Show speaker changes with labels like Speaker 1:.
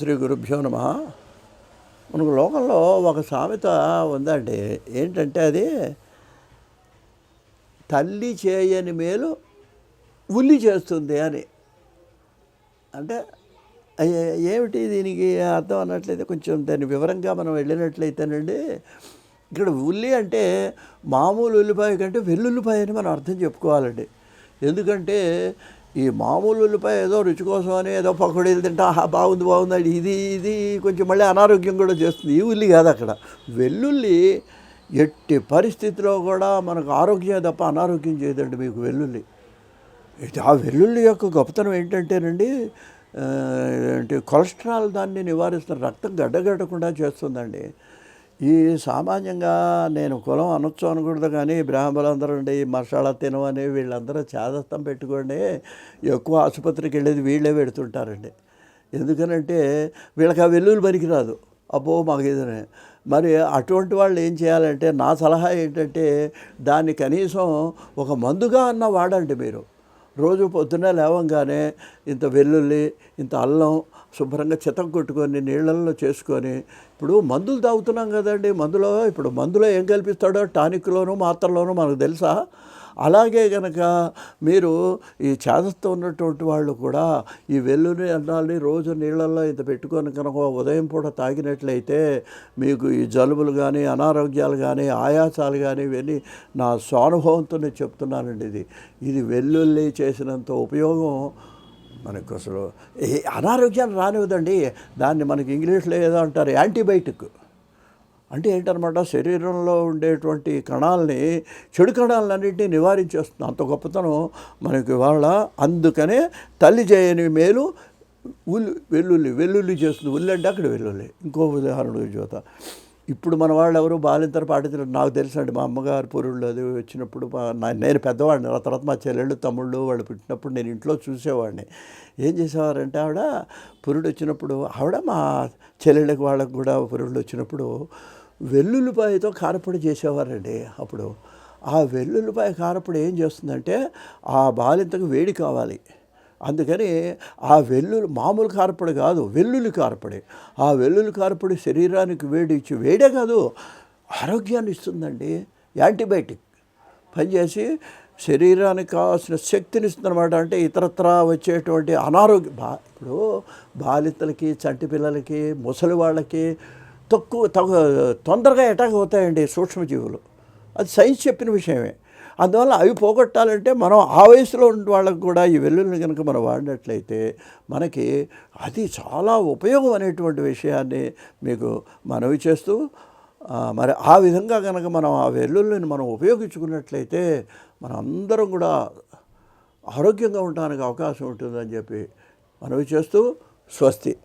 Speaker 1: శ్రీ గురుభ్యో నమ. మనకు లోకంలో ఒక సామెత ఉందండి. ఏంటంటే అది తల్లి చేయని మేలు ఉల్లి చేస్తుంది అని. అంటే ఏమిటి దీనికి అర్థం అన్నట్లయితే కొంచెం దాని వివరంగా మనం వెళ్ళినట్లయితేనండి ఇక్కడ ఉల్లి అంటే మామూలు ఉల్లిపాయ కంటే వెల్లుల్లిపాయ అని మనం అర్థం చెప్పుకోవాలండి. ఎందుకంటే ఈ మామూలు ఉల్లిపాయ ఏదో రుచి కోసం అని ఏదో పకోడీలు తింటా ఆహా బాగుంది బాగుంది ఇది ఇది కొంచెం మళ్ళీ అనారోగ్యం కూడా చేస్తుంది. ఈ ఉల్లి కాదు అక్కడ. వెల్లుల్లి ఎట్టి పరిస్థితిలో కూడా మనకు ఆరోగ్యం తప్ప అనారోగ్యం చేయదండి మీకు వెల్లుల్లి. ఇది ఆ వెల్లుల్లి యొక్క గొప్పతనం ఏంటంటేనండి అంటే కొలెస్ట్రాల్ దాన్ని నివారిస్తున్న రక్తం గడ్డగట్టకుండా చేస్తుందండి. ఈ సామాన్యంగా నేను కులం అనొచ్చు అనకూడదు కానీ బ్రాహ్మణులందరూ ఉండి మసాలా తినవని వీళ్ళందరూ చాదస్తం పెట్టుకోండి ఎక్కువ ఆసుపత్రికి వెళ్ళేది వీళ్ళే పెడుతుంటారండి. ఎందుకనంటే వీళ్ళకి ఆ వెల్లుల్లి పనికిరాదు. అబ్బో మాకు ఇదనే మరి అటువంటి వాళ్ళు ఏం చేయాలంటే నా సలహా ఏంటంటే దాన్ని కనీసం ఒక మందుగా అన్న వాడండి మీరు. రోజు పొద్దున్నే లేవంగానే ఇంత వెల్లుల్లి ఇంత అల్లం శుభ్రంగా చితం కొట్టుకొని నీళ్ళల్లో చేసుకొని ఇప్పుడు మందులు తాగుతున్నాం కదండి మందులో ఇప్పుడు మందులో ఏం కల్పిస్తాడో టానిక్లోనూ మాత్రలోనూ మనకు తెలుసా? అలాగే కనుక మీరు ఈ చేదస్తో ఉన్నటువంటి వాళ్ళు కూడా ఈ వెల్లుల్లి అన్నాల్ని రోజు నీళ్ళల్లో ఇంత పెట్టుకొని కనుక ఉదయం పూట తాగినట్లయితే మీకు ఈ జలుబులు కానీ అనారోగ్యాలు కానీ ఆయాసాలు కానీ ఇవన్నీ నా స్వానుభవంతో నేను చెప్తున్నానండి ఇది. ఇది వెల్లుల్లి చేసినంత ఉపయోగం మనకు అసలు ఏ అనారోగ్యాన్ని రానివ్వదండి. దాన్ని మనకి ఇంగ్లీష్లో ఏదో అంటారు యాంటీబయాటిక్. అంటే ఏంటనమాట? శరీరంలో ఉండేటువంటి కణాలని చెడు కణాలన్నింటినీ నివారించేస్తుంది. అంత గొప్పతనం మనకి ఇవాళ. అందుకనే తల్లి చేయని మేలు ఉల్లి వెల్లుల్లి వెల్లుల్లి చేస్తుంది. ఉల్లి అంటే అక్కడ వెల్లుల్లి. ఇంకో ఉదాహరణ చూత ఇప్పుడు మన వాళ్ళు ఎవరు బాలింతర పాటించారు. నాకు తెలుసండి మా అమ్మగారు పొరుళ్ళు అది వచ్చినప్పుడు మా- నేను పెద్దవాడిని ఆ తర్వాత మా చెల్లెళ్ళు తమ్ముళ్ళు వాళ్ళు పుట్టినప్పుడు నేను ఇంట్లో చూసేవాడిని. ఏం చేసేవారంటే ఆవిడ పురుడు వచ్చినప్పుడు ఆవిడ మా చెల్లెళ్ళకి వాళ్ళకి కూడా పురుళ్ళు వచ్చినప్పుడు వెల్లుల్లిపాయతో కారపొడి చేసేవారండి అప్పుడు. ఆ వెల్లుల్లిపాయ కారపొడి ఏం చేస్తుందంటే ఆ బాలింతకు వేడి కావాలి. అందుకని ఆ వెల్లుల్లి మామూలు కార్పడి కాదు వెల్లుల్లి కార్పడి. ఆ వెల్లుల్లి కార్పడి శరీరానికి వేడి ఇచ్చి వేడే కాదు ఆరోగ్యాన్ని ఇస్తుందండి. యాంటీబయాటిక్. పనిచేసి శరీరానికి కావాల్సిన శక్తిని ఇస్తుందన్నమాట. అంటే ఇతరత్రా వచ్చేటువంటి అనారోగ్య బా ఇప్పుడు బాలితలకి చంటి పిల్లలకి ముసలి వాళ్ళకి తక్కువ తక్కువ తొందరగా అటాక్ అవుతాయండి సూక్ష్మజీవులు. అది సైన్స్ చెప్పిన విషయమే. అందువల్ల అవి పోగొట్టాలంటే మనం ఆ వయసులో ఉన్న వాళ్ళకు కూడా ఈ వెల్లుల్ని కనుక మనం వాడినట్లయితే మనకి అది చాలా ఉపయోగం అనేటువంటి విషయాన్ని మీకు మనవి చేస్తూ మరి ఆ విధంగా కనుక మనం ఆ వెల్లుల్లిని మనం ఉపయోగించుకున్నట్లయితే మనం అందరం కూడా ఆరోగ్యంగా ఉండడానికి అవకాశం ఉంటుందని చెప్పి మనవి చేస్తూ స్వస్తి.